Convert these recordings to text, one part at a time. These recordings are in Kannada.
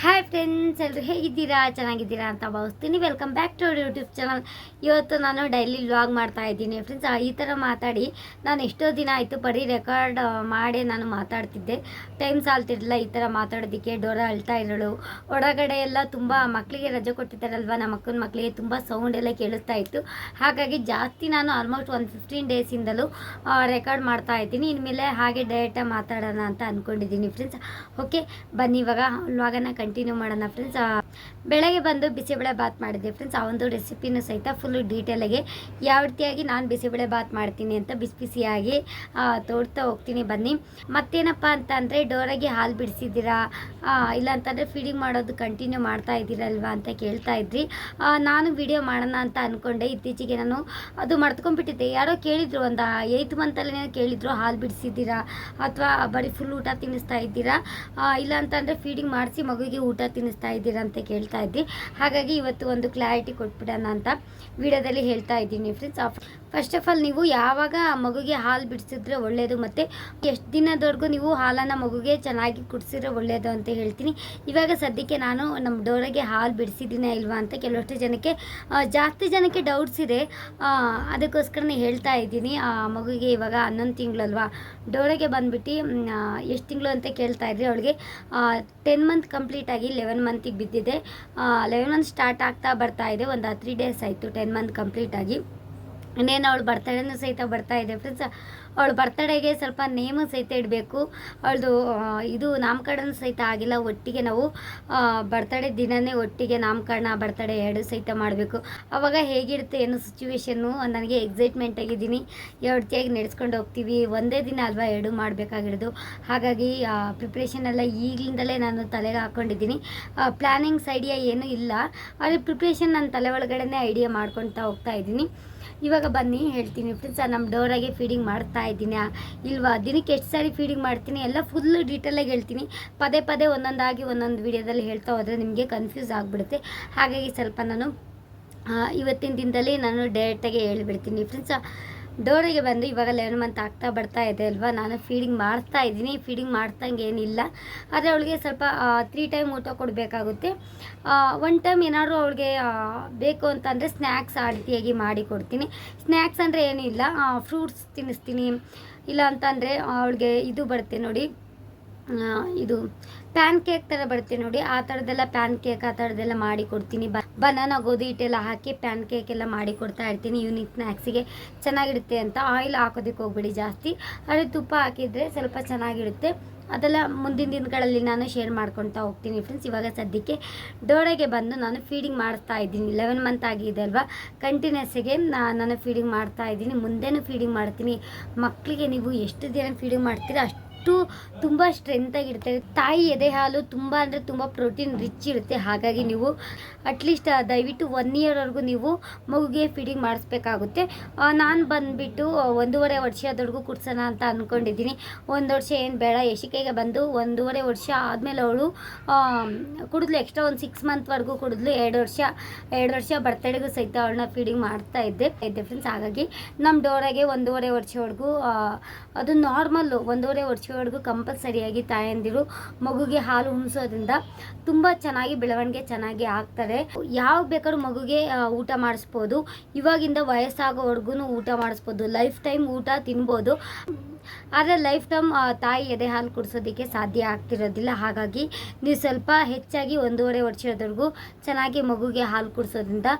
ಹಾಯ್ ಫ್ರೆಂಡ್ಸ್ ಎಲ್ಲರೂ ಹೇಗಿದ್ದೀರಾ? ಚೆನ್ನಾಗಿದ್ದೀರಾ ಅಂತ ಭಾವಿಸ್ತೀನಿ. Welcome back to YouTube channel ಇವತ್ತು ನಾನು ಡೈಲಿ ವ್ಲಾಗ್ ಮಾಡ್ತಾ ಇದ್ದೀನಿ. ಫ್ರೆಂಡ್ಸ್ ಈ ಥರ ಮಾತಾಡಿ. ನಾನು ಎಷ್ಟೋ ದಿನ ಆಯಿತು ಬರೀ ರೆಕಾರ್ಡ್ ಮಾಡಿ ನಾನು ಮಾತಾಡ್ತಿದ್ದೆ. ಟೈಮ್ ಸಾಲ್ತಿರಲಿಲ್ಲ ಈ ಥರ ಮಾತಾಡೋದಕ್ಕೆ. ಡೋರ ಅಳ್ತಾ ಇರೋಳು. ಹೊರಗಡೆ ಎಲ್ಲ ತುಂಬ ಮಕ್ಕಳಿಗೆ ರಜೆ ಕೊಟ್ಟಿದ್ದಾರಲ್ವ? ನಮ್ಮ ಅಕ್ಕನ ಮಕ್ಕಳಿಗೆ ತುಂಬ ಸೌಂಡ್ ಎಲ್ಲ ಕೇಳಿಸ್ತಾ ಇತ್ತು. ಹಾಗಾಗಿ ಜಾಸ್ತಿ ನಾನು ಆಲ್ಮೋಸ್ಟ್ ಒಂದು ಫಿಫ್ಟೀನ್ ಡೇಸಿಂದಲೂ ರೆಕಾರ್ಡ್ ಮಾಡ್ತಾ ಇದ್ದೀನಿ. ಇನ್ಮೇಲೆ ಹಾಗೆ ಡೈರೆಕ್ಟಾಗಿ ಮಾತಾಡೋಣ ಅಂತ ಅಂದ್ಕೊಂಡಿದ್ದೀನಿ ಫ್ರೆಂಡ್ಸ್ ಓಕೆ ಬನ್ನಿ ಇವಾಗ ವ್ಲಾಗನ್ನು ಕಂಟಿನ್ಯೂ ಮಾಡೋಣ ಫ್ರೆಂಡ್ಸ್ ಬೆಳಗ್ಗೆ ಬಂದು ಬಿಸಿಬೇಳೆ ಬಾತ್ ಮಾಡಿದ್ದೆ ಫ್ರೆಂಡ್ಸ್ ಆ ಒಂದು ರೆಸಿಪಿನೂ ಸಹಿತ ಫುಲ್ಲು ಡೀಟೇಲಾಗಿ ಯಾವ ರೀತಿಯಾಗಿ ನಾನು ಬಿಸಿಬೇಳೆ ಬಾತ್ ಮಾಡ್ತೀನಿ ಅಂತ ಬಿಸಿ ಬಿಸಿಯಾಗಿ ತೋಡ್ತಾ ಹೋಗ್ತೀನಿ ಬನ್ನಿ. ಮತ್ತೇನಪ್ಪ ಅಂತ ಅಂದರೆ ಡೋರಾಗಿ ಹಾಲು ಬಿಡಿಸಿದ್ದೀರಾ? ಇಲ್ಲ ಅಂತಂದರೆ ಫೀಡಿಂಗ್ ಮಾಡೋದು ಕಂಟಿನ್ಯೂ ಮಾಡ್ತಾ ಇದ್ದೀರಲ್ವಾ ಅಂತ ಕೇಳ್ತಾ ಇದ್ರಿ. ನಾನು ವಿಡಿಯೋ ಮಾಡೋಣ ಅಂತ ಅಂದ್ಕೊಂಡೆ ಇತ್ತೀಚೆಗೆ ನಾನು ಅದು ಮರ್ತ್ಕೊಂಡ್ಬಿಟ್ಟಿದ್ದೆ. ಯಾರೋ ಕೇಳಿದ್ರು ಒಂದು ಏಯ್ತ್ ಮಂತಲ್ಲೇ ಕೇಳಿದ್ರು ಹಾಲು ಬಿಡಿಸಿದ್ದೀರಾ? ಅಥವಾ ಬರೀ ಫುಲ್ ಊಟ ತಿನ್ನಿಸ್ತಾ ಇದ್ದೀರಾ? ಇಲ್ಲ ಅಂತಂದರೆ ಫೀಡಿಂಗ್ ಮಾಡಿಸಿ ಮಗುಗೆ ಊಟ ತಿನ್ನಿಸ್ತಾ ಇದ್ದೀರಾ ಅಂತ ಕೇಳ್ತಾ ಇದ್ದಿ. ಹಾಗಾಗಿ ಇವತ್ತು ಒಂದು ಕ್ಲಾರಿಟಿ ಕೊಟ್ಬಿಡೋಣ ಅಂತ ವಿಡಿಯೋದಲ್ಲಿ ಹೇಳ್ತಾ ಇದ್ದೀನಿ ಫ್ರೆಂಡ್ಸ್ ಫಸ್ಟ್ ಆಫ್ ಆಲ್ ನೀವು ಯಾವಾಗ ಮಗುಗೆ ಹಾಲು ಬಿಡಿಸಿದ್ರೆ ಒಳ್ಳೆಯದು ಮತ್ತು ಎಷ್ಟು ದಿನದವರೆಗೂ ನೀವು ಹಾಲನ್ನು ಮಗುಗೆ ಚೆನ್ನಾಗಿ ಕುಡಿಸಿದ್ರೆ ಒಳ್ಳೆಯದು ಅಂತ ಹೇಳ್ತೀನಿ. ಇವಾಗ ಸದ್ಯಕ್ಕೆ ನಾನು ನಮ್ಮ ಡೋರಿಗೆ ಹಾಲು ಬಿಡಿಸಿದ್ದೀನ ಇಲ್ವಾ ಅಂತ ಕೆಲವಷ್ಟು ಜನಕ್ಕೆ ಜಾಸ್ತಿ ಜನಕ್ಕೆ ಡೌಟ್ಸ್ ಇದೆ. ಅದಕ್ಕೋಸ್ಕರ ಅದಕ್ಕೋಸ್ಕರನೇ ಹೇಳ್ತಾ ಇದ್ದೀನಿ. ಆ, ಮಗುಗೆ ಇವಾಗ ಹನ್ನೊಂದು ತಿಂಗಳಲ್ವಾ? ಡೋರಿಗೆ ಬಂದುಬಿಟ್ಟು ಎಷ್ಟು ತಿಂಗಳು ಅಂತ ಕೇಳ್ತಾ ಇದ್ರಿ ಅವಳಿಗೆ ಟೆನ್ ಮಂತ್ ಕಂಪ್ಲೀಟ್ ಆಗಿ ಲೆವೆನ್ ಮಂತಿಗೆ ಬಿದ್ದಿದೆ. ಲೆವೆನ್ ಮಂತ್ ಸ್ಟಾರ್ಟ್ ಆಗ್ತಾ ಬರ್ತಾ ಇದೆ. ಒಂದು ತ್ರೀ ಡೇಸ್ ಆಯಿತು ಟೆನ್ ಮಂತ್ ಕಂಪ್ಲೀಟ್ ಆಗಿ. ಇನ್ನೇನು ಅವಳು ಬರ್ತಡೇನೂ ಸಹಿತ ಬರ್ತಾ ಇದೆ ಫ್ರೆಂಡ್ಸ್ ಅವಳು ಬರ್ತಡೇಗೆ ಸ್ವಲ್ಪ ನೇಮು ಸಹಿತ ಇಡಬೇಕು. ಅವಳದು ಇದು ನಾಮಕರಣ ಸಹಿತ ಆಗಿಲ್ಲ. ಒಟ್ಟಿಗೆ ನಾವು ಬರ್ತಡೇ ದಿನನೇ ಒಟ್ಟಿಗೆ ನಾಮಕರಣ, ಬರ್ತಡೇ ಎರಡು ಸಹಿತ ಮಾಡಬೇಕು. ಅವಾಗ ಹೇಗಿರುತ್ತೆ ಏನು ಸಿಚುವೇಶನ್ನು ನನಗೆ ಎಕ್ಸೈಟ್ಮೆಂಟ್ ಆಗಿದ್ದೀನಿ. ಯಾವ ರೀತಿಯಾಗಿ ನಡೆಸ್ಕೊಂಡು ಹೋಗ್ತೀವಿ. ಒಂದೇ ದಿನ ಅಲ್ವಾ ಎರಡು ಮಾಡಬೇಕಾಗಿರೋದು. ಹಾಗಾಗಿ ಪ್ರಿಪ್ರೇಷನ್ ಎಲ್ಲ ಈಗಲಿಂದಲೇ ನಾನು ತಲೆಗೆ ಹಾಕ್ಕೊಂಡಿದ್ದೀನಿ ಪ್ಲ್ಯಾನಿಂಗ್ಸ್ ಐಡಿಯಾ ಏನೂ ಇಲ್ಲ. ಆದರೆ ಪ್ರಿಪ್ರೇಷನ್ ನನ್ನ ತಲೆ ಒಳಗಡೆನೇ ಐಡಿಯಾ ಮಾಡ್ಕೊಳ್ತಾ ಹೋಗ್ತಾ ಇದ್ದೀನಿ. ಇವಾಗ ಬನ್ನಿ, ಹೇಳ್ತೀನಿ. ಫ್ರೆಂಡ್ಸ್ ನಮ್ಮ ಡೋರಾಗೆ ಫೀಡಿಂಗ್ ಮಾಡ್ತಾ ಇದ್ದೀನಿ? ಇಲ್ವಾ? ದಿನಕ್ಕೆ ಎಷ್ಟು ಸಾರಿ ಫೀಡಿಂಗ್ ಮಾಡ್ತೀನಿ? ಎಲ್ಲ ಫುಲ್ ಡೀಟೇಲಾಗಿ ಹೇಳ್ತೀನಿ. ಪದೇ ಪದೇ ಒಂದೊಂದಾಗಿ ಒಂದೊಂದು ವಿಡಿಯೋದಲ್ಲಿ ಹೇಳ್ತಾ ಹೋದರೆ ನಿಮಗೆ ಕನ್ಫ್ಯೂಸ್ ಆಗಿಬಿಡುತ್ತೆ. ಹಾಗಾಗಿ ಸ್ವಲ್ಪ ನಾನು ಇವತ್ತಿನ ದಿನದಲ್ಲಿ ನಾನು ಡೈರೆಕ್ಟಾಗಿ ಹೇಳಿಬಿಡ್ತೀನಿ. ಫ್ರೆಂಡ್ಸ್ ಡೋರಿಗೆ ಬಂದು ಇವಾಗ ಲೆವೆನ್ ಮಂತ್ ಆಗ್ತಾ ಬರ್ತಾ ಇದೆ ಅಲ್ವಾ? ನಾನು ಫೀಡಿಂಗ್ ಮಾಡ್ತಾ ಇದ್ದೀನಿ. ಫೀಡಿಂಗ್ ಮಾಡ್ದಂಗೆ ಏನಿಲ್ಲ. ಆದರೆ ಅವಳಿಗೆ ಸ್ವಲ್ಪ ತ್ರೀ ಟೈಮ್ ಊಟ ಕೊಡಬೇಕಾಗುತ್ತೆ. ಒನ್ ಟೈಮ್ ಏನಾದರೂ ಅವಳಿಗೆ ಬೇಕು ಅಂತಂದರೆ ಸ್ನ್ಯಾಕ್ಸ್ ಆ ರೀತಿಯಾಗಿ ಮಾಡಿ ಕೊಡ್ತೀನಿ. ಸ್ನ್ಯಾಕ್ಸ್ ಅಂದರೆ ಏನಿಲ್ಲ. ಫ್ರೂಟ್ಸ್ ತಿನ್ನಿಸ್ತೀನಿ. ಇಲ್ಲ ಅಂತಂದರೆ ಅವಳಿಗೆ ಇದು ಬರುತ್ತೆ ನೋಡಿ. ಇದು ಪ್ಯಾನ್ ಕೇಕ್ ಥರ ಬರುತ್ತೆ ನೋಡಿ. ಆ ಥರದ್ದೆಲ್ಲ ಪ್ಯಾನ್ ಕೇಕ್ ಆ ಥರದ್ದೆಲ್ಲ ಮಾಡಿ ಕೊಡ್ತೀನಿ. ಬ ಬನಾನ, ಗೋಧಿ ಹಿಟ್ಟೆಲ್ಲ ಹಾಕಿ ಪ್ಯಾನ್ ಕೇಕ್ ಎಲ್ಲ ಮಾಡಿ ಕೊಡ್ತಾ ಇರ್ತೀನಿ. ಈವ್ನಿಂಗ್ ಸ್ನ್ಯಾಕ್ಸಿಗೆ ಚೆನ್ನಾಗಿರುತ್ತೆ ಅಂತ ಆಯಿಲ್ ಹಾಕೋದಕ್ಕೆ ಹೋಗ್ಬೇಡಿ ಜಾಸ್ತಿ. ಆದರೆ ತುಪ್ಪ ಹಾಕಿದರೆ ಸ್ವಲ್ಪ ಚೆನ್ನಾಗಿರುತ್ತೆ. ಅದೆಲ್ಲ ಮುಂದಿನ ದಿನಗಳಲ್ಲಿ ನಾನು ಶೇರ್ ಮಾಡ್ಕೊತಾ ಹೋಗ್ತೀನಿ ಫ್ರೆಂಡ್ಸ್ ಇವಾಗ ಸದ್ಯಕ್ಕೆ ಡೋಡೆಗೆ ಬಂದು ನಾನು ಫೀಡಿಂಗ್ ಮಾಡ್ತಾ ಇದ್ದೀನಿ. ಲೆವೆನ್ ಮಂತ್ ಆಗಿದೆ ಅಲ್ವಾ? ಕಂಟಿನ್ಯೂಸ್ಗೆ ನಾನು ಫೀಡಿಂಗ್ ಮಾಡ್ತಾ ಇದ್ದೀನಿ. ಮುಂದೆನೂ ಫೀಡಿಂಗ್ ಮಾಡ್ತೀನಿ. ಮಕ್ಕಳಿಗೆ ನೀವು ಎಷ್ಟು ದಿನ ಫೀಡಿಂಗ್ ಮಾಡ್ತೀರಾ ಅಷ್ಟು ತುಂಬ ಸ್ಟ್ರೆಂತಾಗಿರ್ತದೆ ತಾಯಿ ಎದೆ ಹಾಲು ತುಂಬ ಅಂದರೆ ತುಂಬ ಪ್ರೋಟೀನ್ ರಿಚ್ ಇರುತ್ತೆ. ಹಾಗಾಗಿ ನೀವು ಅಟ್ಲೀಸ್ಟ್ ದಯವಿಟ್ಟು ಒನ್ ಇಯರ್ವರೆಗೂ ನೀವು ಮಗುಗೆ ಫೀಡಿಂಗ್ ಮಾಡಿಸ್ಬೇಕಾಗುತ್ತೆ. ನಾನು ಬಂದುಬಿಟ್ಟು ಒಂದೂವರೆ ವರ್ಷದವರೆಗೂ ಕುಡ್ಸೋಣ ಅಂತ ಅಂದ್ಕೊಂಡಿದ್ದೀನಿ ಒಂದು ವರ್ಷ ಏನು ಬೇಡ. ಯಶಿಕೆಗೆ ಬಂದು ಒಂದೂವರೆ ವರ್ಷ ಆದಮೇಲೆ ಅವಳು ಕುಡಿದ್ಲು ಎಕ್ಸ್ಟ್ರಾ ಒಂದು ಸಿಕ್ಸ್ ಮಂತ್ವರೆಗೂ ಕುಡಿದ್ಲು. ಎರಡು ವರ್ಷ ಎರಡು ವರ್ಷ ಬರ್ತಡೆಗೂ ಸಹಿತ ಅವಳನ್ನ ಫೀಡಿಂಗ್ ಮಾಡ್ತಾ ಇದ್ದೆ. ಇದ್ದೆ ಫ್ರೆಂಡ್ಸ್ ಹಾಗಾಗಿ ನಮ್ಮ ಡೋರಾಗೆ ಒಂದೂವರೆ ವರ್ಷವರೆಗೂ ಅದು ನಾರ್ಮಲ್ಲು ಒಂದೂವರೆ ವರ್ಷವರೆಗೂ ಕಂಪಲ್ಸರಿಯಾಗಿ ತಾಯಂದಿರು ಮಗುಗೆ ಹಾಲು ಉಣಿಸೋದ್ರಿಂದ ತುಂಬ ಚೆನ್ನಾಗಿ ಬೆಳವಣಿಗೆ ಚೆನ್ನಾಗಿ ಆಗ್ತದೆ. ಯಾವ ಬೇಕಾದ್ರೂ ಮಗುಗೆ ಊಟ ಮಾಡಿಸ್ಬೋದು. ಇವಾಗಿಂದ ವಯಸ್ಸಾಗೋವರೆಗೂ ಊಟ ಮಾಡಿಸ್ಬೋದು. ಲೈಫ್ ಟೈಮ್ ಊಟ ತಿನ್ಬೋದು. ಆದರೆ ಲೈಫ್ ಟೈಮ್ ತಾಯಿ ಎದೆ ಹಾಲು ಕುಡಿಸೋದಕ್ಕೆ ಸಾಧ್ಯ ಆಗ್ತಿರೋದಿಲ್ಲ. ಹಾಗಾಗಿ ನೀವು ಸ್ವಲ್ಪ ಹೆಚ್ಚಾಗಿ ಒಂದೂವರೆ ವರ್ಷದವರೆಗೂ ಚೆನ್ನಾಗಿ ಮಗುಗೆ ಹಾಲು ಕುಡಿಸೋದ್ರಿಂದ